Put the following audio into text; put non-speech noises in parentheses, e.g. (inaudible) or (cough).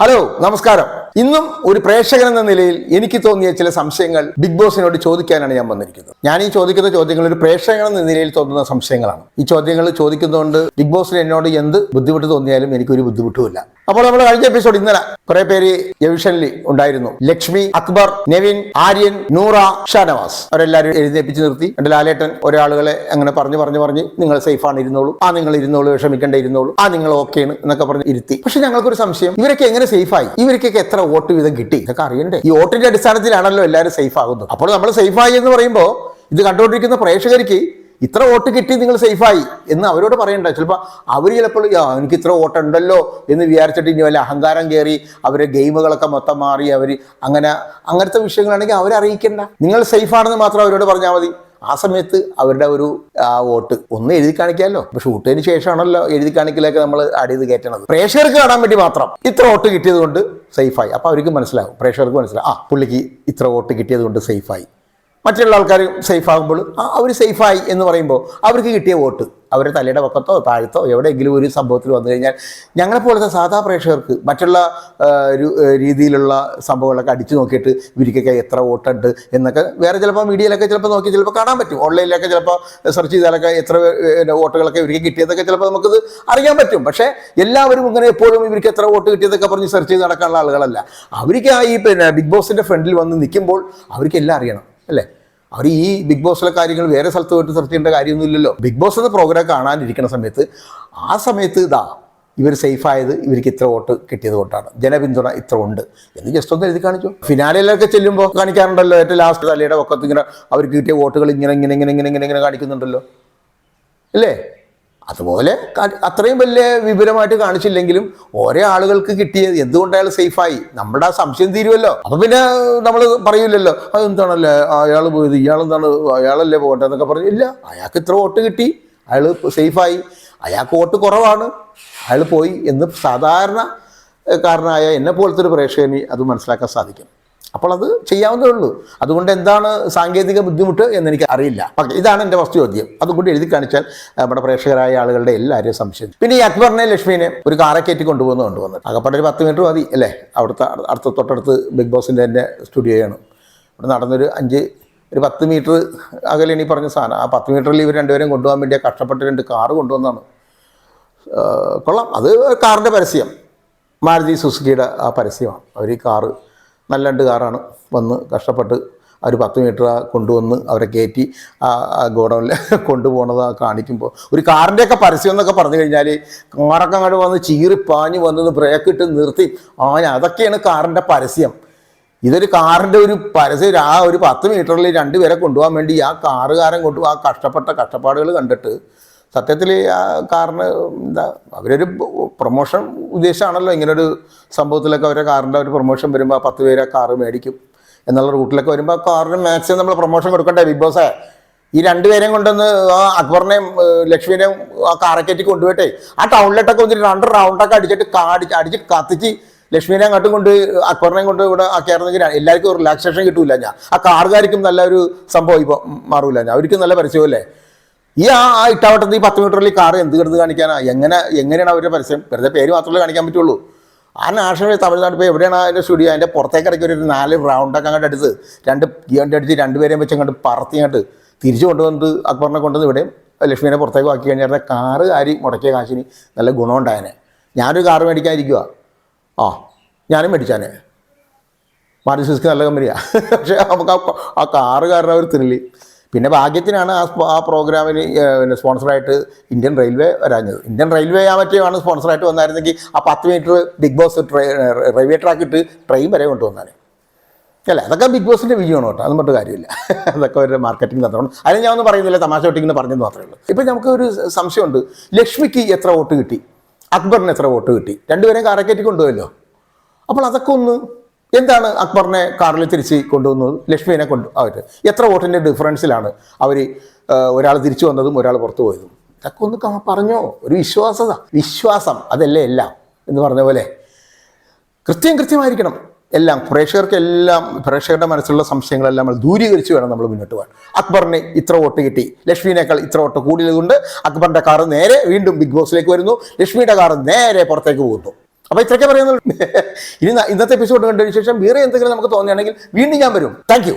Hello നമസ്കാരം ഇന്നും ഒരു പ്രേക്ഷകൻ എന്ന നിലയിൽ എനിക്ക് തോന്നിയ ചില സംശയങ്ങൾ ബിഗ് ബോസിനോട് ചോദിക്കാനാണ് ഞാൻ വന്നിരിക്കുന്നത്. ഞാൻ ഈ ചോദിക്കുന്ന ചോദ്യങ്ങൾ ഒരു പ്രേക്ഷകൻ എന്ന നിലയിൽ തോന്നുന്ന സംശയങ്ങളാണ്. ഈ ചോദ്യങ്ങൾ ചോദിക്കുന്നതുകൊണ്ട് ബിഗ് ബോസിന് എന്നോട് എന്ത് ബുദ്ധിമുട്ട് തോന്നിയാലും എനിക്കൊരു ബുദ്ധിമുട്ടുമില്ല. അപ്പോൾ നമ്മൾ കഴിഞ്ഞ എപ്പിസോഡ് ഇന്നലെ കുറെ പേര് എവിഷനിൽ ഉണ്ടായിരുന്നു. ലക്ഷ്മി അക്ബർ നെവിൻ ആര്യൻ നൂറ ഷാനവാസ്. അവരെല്ലാവരും എഴുന്നേപ്പിച്ച് നിർത്തി. എന്റെ ലാലേട്ടൻ ഒരാളുകളെ അങ്ങനെ പറഞ്ഞു പറഞ്ഞു പറഞ്ഞ് നിങ്ങൾ സേഫാണ് ഇരുന്നോളൂ. ആ നിങ്ങൾ ഇരുന്നോളൂ വിഷമിക്കേണ്ട ഇരുന്നോളൂ. ആ നിങ്ങൾ ഓക്കെയാണ് എന്നൊക്കെ പറഞ്ഞ് ഇരുത്തി. പക്ഷെ ഞങ്ങൾക്കൊരു സംശയം ഇവരൊക്കെ എങ്ങനെ സേഫായി? ഇവർക്കൊക്കെ എത്ര വോട്ട് വീതം കിട്ടി? ഇതൊക്കെ അറിയണ്ടേ? ഈ വോട്ടിന്റെ അടിസ്ഥാനത്തിലാണല്ലോ എല്ലാവരും സേഫ് ആകുന്നത്. അപ്പോൾ നമ്മൾ സേഫായി എന്ന് പറയുമ്പോൾ ഇത് കണ്ടുകൊണ്ടിരിക്കുന്ന പ്രേക്ഷകർക്ക് ഇത്ര വോട്ട് കിട്ടി നിങ്ങൾ സേഫായി എന്ന് അവരോട് പറയണ്ട. ചിലപ്പോൾ അവർ ചിലപ്പോൾ "ആ, എനിക്ക് ഇത്ര വോട്ടുണ്ടല്ലോ എന്ന് വിചാരിച്ചിട്ട് ഇനി വല്ല അഹങ്കാരം കയറി അവരെ ഗെയിമുകളൊക്കെ മൊത്തം മാറി അവർ അങ്ങനെ അങ്ങനത്തെ വിഷയങ്ങളാണെങ്കിൽ അവരറിയിക്കണ്ട നിങ്ങൾ സേഫാണെന്ന് മാത്രം അവരോട് പറഞ്ഞാൽ മതി. ആ സമയത്ത് അവരുടെ ഒരു ആ വോട്ട് ഒന്ന് എഴുതി കാണിക്കാമല്ലോ ഇപ്പൊ ഷൂട്ടിന് ശേഷമാണല്ലോ എഴുതി കാണിക്കലൊക്കെ നമ്മൾ ആഡ് ചെയ്ത് കയറ്റണത്. പ്രേക്ഷകർക്ക് കാണാൻ വേണ്ടി മാത്രം ഇത്ര വോട്ട് കിട്ടിയത് കൊണ്ട് സേഫായി അപ്പൊ അവർക്ക് മനസ്സിലാവും. പ്രേക്ഷകർക്ക് മനസ്സിലാവും. ആ പുള്ളിക്ക് ഇത്ര വോട്ട് കിട്ടിയത് കൊണ്ട് സേഫായി മറ്റുള്ള ആൾക്കാർ സേഫ് ആകുമ്പോൾ അവർ സേഫായി എന്ന് പറയുമ്പോൾ അവർക്ക് കിട്ടിയ വോട്ട് അവരുടെ തലയുടെ പക്കത്തോ താഴത്തോ എവിടെയെങ്കിലും ഒരു സംഭവത്തിൽ വന്നു കഴിഞ്ഞാൽ ഞങ്ങളെപ്പോലത്തെ സാധാ പ്രേക്ഷകർക്ക് മറ്റുള്ള രീതിയിലുള്ള സംഭവങ്ങളൊക്കെ അടിച്ചു നോക്കിയിട്ട് ഇവർക്കൊക്കെ എത്ര വോട്ടുണ്ട് എന്നൊക്കെ വേറെ ചിലപ്പോൾ മീഡിയയിലൊക്കെ ചിലപ്പോൾ നോക്കി ചിലപ്പോൾ കാണാൻ പറ്റും. ഓൺലൈനിലൊക്കെ ചിലപ്പോൾ സെർച്ച് ചെയ്താലൊക്കെ എത്ര വോട്ടുകളൊക്കെ ഇവർക്ക് കിട്ടിയതൊക്കെ ചിലപ്പോൾ നമുക്കത് അറിയാൻ പറ്റും. പക്ഷേ എല്ലാവരും ഇങ്ങനെ എപ്പോഴും ഇവർക്ക് എത്ര വോട്ട് കിട്ടിയതൊക്കെ പറഞ്ഞ് സെർച്ച് ചെയ്ത് നടക്കാനുള്ള ആളുകളല്ല. അവർക്ക് ആ ഈ പിന്നെ ബിഗ് ബോസിന്റെ ഫ്രണ്ടിൽ വന്ന് നിൽക്കുമ്പോൾ അവർക്ക് എല്ലാം അറിയണം അല്ലേ? അവർ ഈ ബിഗ് ബോസിലെ കാര്യങ്ങൾ വേറെ സ്ഥലത്ത് പോയിട്ട് സെർച്ച് ചെയ്യേണ്ട കാര്യമൊന്നുമില്ലല്ലോ. ബിഗ് ബോസ് എന്ന പ്രോഗ്രാം കാണാനിരിക്കുന്ന സമയത്ത് ആ സമയത്ത് ഇതാ ഇവർ സേഫായത് ഇവർക്ക് ഇത്ര വോട്ട് കിട്ടിയത് കൊണ്ടാണ്. ജനപിന്തുണ ഇത്ര ഉണ്ട്. എന്ന് ജസ്റ്റ് ഒന്ന് എഴുതി കാണിച്ചു. ഫിനാലയിലൊക്കെ ചെല്ലുമ്പോൾ കാണിക്കാറുണ്ടല്ലോ ഏറ്റവും ലാസ്റ്റ് തലയുടെ ഒക്കത്ത് ഇങ്ങനെ അവർക്ക് കിട്ടിയ വോട്ടുകൾ ഇങ്ങനെ ഇങ്ങനെ ഇങ്ങനെ ഇങ്ങനെ ഇങ്ങനെ കാണിക്കുന്നുണ്ടല്ലോ. അല്ലേ? അതുപോലെ അത്രയും വലിയ വിപുലമായിട്ട് കാണിച്ചില്ലെങ്കിലും ഓരോ ആളുകൾക്ക് കിട്ടിയത് എന്തുകൊണ്ട് അയാൾ സേഫായി? നമ്മുടെ ആ സംശയം തീരുമല്ലോ അപ്പൊ പിന്നെ നമ്മൾ പറയില്ലല്ലോ അതെന്താണല്ലേ അയാൾ പോയത് ഇയാളെന്താണ് അയാളല്ലേ പോകട്ടെ എന്നൊക്കെ പറഞ്ഞു ഇല്ല. അയാൾക്ക് ഇത്ര വോട്ട് കിട്ടി അയാൾ സേഫായി. അയാൾക്ക് വോട്ട് കുറവാണ്. അയാൾ പോയി എന്ന് സാധാരണ കാരണമായ എന്നെ പോലത്തെ ഒരു പ്രേക്ഷകന് അത് മനസ്സിലാക്കാൻ സാധിക്കും. അപ്പോൾ അത് ചെയ്യാവുന്നേ ഉള്ളൂ അതുകൊണ്ട് എന്താണ് സാങ്കേതിക ബുദ്ധിമുട്ട് എന്ന് എനിക്ക് അറിയില്ല. ഓക്കെ ഇതാണ് എന്റെ ഫസ്റ്റ് ചോദ്യം. അതുകൊണ്ട് എഴുതി കാണിച്ചാൽ നമ്മുടെ പ്രേക്ഷകരായ ആളുകളുടെ എല്ലാവരെയും സംശയം. പിന്നെ ഈ അക്ബറിനെ ലക്ഷ്മിനെ ഒരു കാറെ കയറ്റി കൊണ്ടുപോകുന്ന കൊണ്ടുവന്നു അകപ്പെട്ട ഒരു പത്ത് മീറ്റർ മതി അല്ലേ? അവിടുത്തെ അടുത്ത തൊട്ടടുത്ത് ബിഗ് ബോസിന്റെ തന്നെ സ്റ്റുഡിയോയാണ്. ഇവിടെ നടന്നൊരു അഞ്ച് ഒരു പത്ത് മീറ്റർ അകലെ ഇനി പറഞ്ഞ സാധനം. ആ പത്ത് മീറ്ററിൽ ഇവർ രണ്ടുപേരും കൊണ്ടുപോകാൻ വേണ്ടി കഷ്ടപ്പെട്ട് രണ്ട് കാറ് കൊണ്ടുവന്നാണ് കൊള്ളാം. അത് കാറിന്റെ പരസ്യം. മാരുതി സുസുക്കിയുടെ ആ പരസ്യമാണ്. അവർ ഈ കാറ് നല്ല രണ്ട് കാറാണ് വന്ന് കഷ്ടപ്പെട്ട് അവർ പത്ത് മീറ്റർ കൊണ്ടുവന്ന് അവരെ കയറ്റി ആ ആ ഗോഡൗണിൽ (laughs) കൊണ്ടുപോകണത് കാണിക്കുമ്പോൾ ഒരു കാറിന്റെയൊക്കെ പരസ്യം എന്നൊക്കെ പറഞ്ഞു കഴിഞ്ഞാൽ കാറൊക്കെ അങ്ങോട്ട് വന്ന് ചീറി പാഞ്ഞ് വന്നത് ബ്രേക്ക് ഇട്ട് നിർത്തി. ആന അതൊക്കെയാണ് കാറിന്റെ പരസ്യം. ഇതൊരു കാറിന്റെ ഒരു പരസ്യം. ആ ഒരു പത്ത് മീറ്ററിൽ രണ്ടുപേരെ കൊണ്ടുപോകാൻ വേണ്ടി ആ കാറുകാരൻ ആ കഷ്ടപ്പെട്ട കഷ്ടപ്പാടുകൾ കണ്ടിട്ട് സത്യത്തിൽ ആ കാറിന് എന്താ അവരൊരു പ്രൊമോഷൻ ഉദ്ദേശമാണല്ലോ. ഇങ്ങനൊരു സംഭവത്തിലൊക്കെ അവരുടെ കാറിന്റെ ഒരു പ്രൊമോഷൻ വരുമ്പോൾ ആ പത്ത് പേര് കാറ് മേടിക്കും എന്നുള്ള റൂട്ടിലൊക്കെ വരുമ്പോൾ ആ കാറിന് മാക്സിമം നമ്മൾ പ്രൊമോഷൻ കൊടുക്കണ്ടേ ബിഗ് ബോസേ? ഈ രണ്ടുപേരെയും കൊണ്ടുവന്ന് ആ അക്ബറിനെയും ലക്ഷ്മിനെയും ആ കാറക്കറ്റി കൊണ്ടുപോയിട്ടെ ആ ടൗണിലോട്ടൊക്കെ വന്നിട്ട് രണ്ട് റൗണ്ടൊക്കെ അടിച്ചിട്ട് കാടി അടിച്ച് കത്തിച്ച് ലക്ഷ്മിനെ അങ്ങോട്ടും കൊണ്ട് അക്ബറിനെയും കൊണ്ട് ഇവിടെ ആ ആക്കിയായിരുന്നെങ്കിൽ എല്ലാവർക്കും റിലാക്സേഷൻ കിട്ടൂല ഞാൻ. ആ കാറുകാർക്കും നല്ല ഒരു സംഭവം ഇപ്പോൾ മാറൂല ഞാൻ. അവർക്കും നല്ല പരസ്യമല്ലേ ഈ ആ ഇട്ടാവട്ടത്തിൽ ഇട്ടാവട്ടത്ത് ഈ പത്ത് മീറ്ററിൽ കാർ എന്ത് കിടന്ന് കാണിക്കാനാ? എങ്ങനെ എങ്ങനെയാണ് അവരുടെ പരസ്യം? വെറുതെ പേര് മാത്രമേ കാണിക്കാൻ പറ്റുള്ളൂ. ആ നാഷണൽ തമിഴ്നാട് ഇപ്പോൾ എവിടെയാണ് അതിന്റെ സ്റ്റുഡിയോ? അതിന്റെ പുറത്തേക്ക് ഇടയ്ക്ക് ഒരു നാല് റൗണ്ടൊക്കെ അങ്ങോട്ട് എടുത്ത് രണ്ട് ഗിയറിന്റെ അടിച്ച് രണ്ടുപേരെയും വെച്ച് അങ്ങോട്ട് പറത്തി അങ്ങോട്ട് തിരിച്ചു കൊണ്ടുവന്നിട്ട് അക്ബറിനെ കൊണ്ടുവന്ന് ഇവിടെയും ലക്ഷ്മിനെ പുറത്തേക്ക് ആക്കി കഴിഞ്ഞാൽ കാറ് കാരി മുടക്കിയ കാശിന് നല്ല ഗുണമുണ്ടായനെ. ഞാനൊരു കാറ് മേടിക്കാതിരിക്കുക ആ ഞാനും മേടിച്ചാനെ. മാറി സിസ്ക്ക് നല്ല കമ്പനിയാണ് (laughs) പക്ഷേ നമുക്ക് ആ കാറ് കാരണം ഒരു തിരിൽ പിന്നെ ഭാഗ്യത്തിനാണ് ആ ആ പ്രോഗ്രാമിന് പിന്നെ സ്പോൺസറായിട്ട് ഇന്ത്യൻ റെയിൽവേ വരാഞ്ഞത്. ഇന്ത്യൻ റെയിൽവേ ആ മറ്റേയാണ് സ്പോൺസറായിട്ട് വന്നായിരുന്നെങ്കിൽ ആ പത്ത് metre Big Boss railway track ഇട്ട് ട്രെയിൻ വരെ കൊണ്ടുവന്നാൽ അല്ല അതൊക്കെ ബിഗ് ബോസിന്റെ വിജയമാണ് കേട്ടോ. അത് മറ്റു കാര്യമില്ല. (laughs) അതൊക്കെ ഒരു മാർക്കറ്റിംഗ് തന്ത്രമാണ്. അതിന് ഞാൻ ഒന്നും പറയുന്നില്ല. തമാശ ഒട്ടിങ്ങനെ പറഞ്ഞെന്ന് മാത്രമേ ഉള്ളൂ. ഇപ്പം നമുക്ക് ഒരു സംശയമുണ്ട്. ലക്ഷ്മിക്ക് എത്ര വോട്ട് കിട്ടി? അക്ബറിന് എത്ര വോട്ട് കിട്ടി? രണ്ടുപേരും കാറക്കറ്റി കൊണ്ടുപോയല്ലോ. അപ്പോൾ അതൊക്കെ ഒന്ന് എന്താണ് അക്ബറിനെ കാറിൽ തിരിച്ച് കൊണ്ടുവന്നത്? ലക്ഷ്മിനെ കൊണ്ട് അവർ എത്ര വോട്ടിന്റെ ഡിഫറൻസിലാണ് അവർ ഒരാൾ തിരിച്ചു വന്നതും ഒരാൾ പുറത്തു പോയതും? ഇതൊക്കെ ഒന്ന് പറഞ്ഞോ. ഒരു വിശ്വാസത. വിശ്വാസം. അതല്ലേ എല്ലാം എന്ന് പറഞ്ഞ പോലെ. കൃത്യം കൃത്യമായിരിക്കണം. എല്ലാം. പ്രേക്ഷകർക്കെല്ലാം പ്രേക്ഷകരുടെ മനസ്സിലുള്ള സംശയങ്ങളെല്ലാം നമ്മൾ ദൂരീകരിച്ച് വേണം നമ്മൾ മുന്നോട്ട് പോകാൻ. അക്ബറിന് ഇത്ര വോട്ട് കിട്ടി. ലക്ഷ്മിനേക്കാൾ ഇത്ര വോട്ട് കൂടിയതുകൊണ്ട് അക്ബറിന്റെ കാറ് നേരെ വീണ്ടും ബിഗ് ബോസിലേക്ക് വരുന്നു. ലക്ഷ്മിയുടെ കാറ് നേരെ പുറത്തേക്ക് പോകുന്നു. അപ്പൊ ഇത്രയൊക്കെ പറയുന്നുള്ളൂ. ഇനി ഇന്നത്തെ എപ്പിസോഡ് കണ്ടതിന് ശേഷം വേറെ എന്തെങ്കിലും നമുക്ക് തോന്നുകയാണെങ്കിൽ വീണ്ടും ഞാൻ വരും. താങ്ക്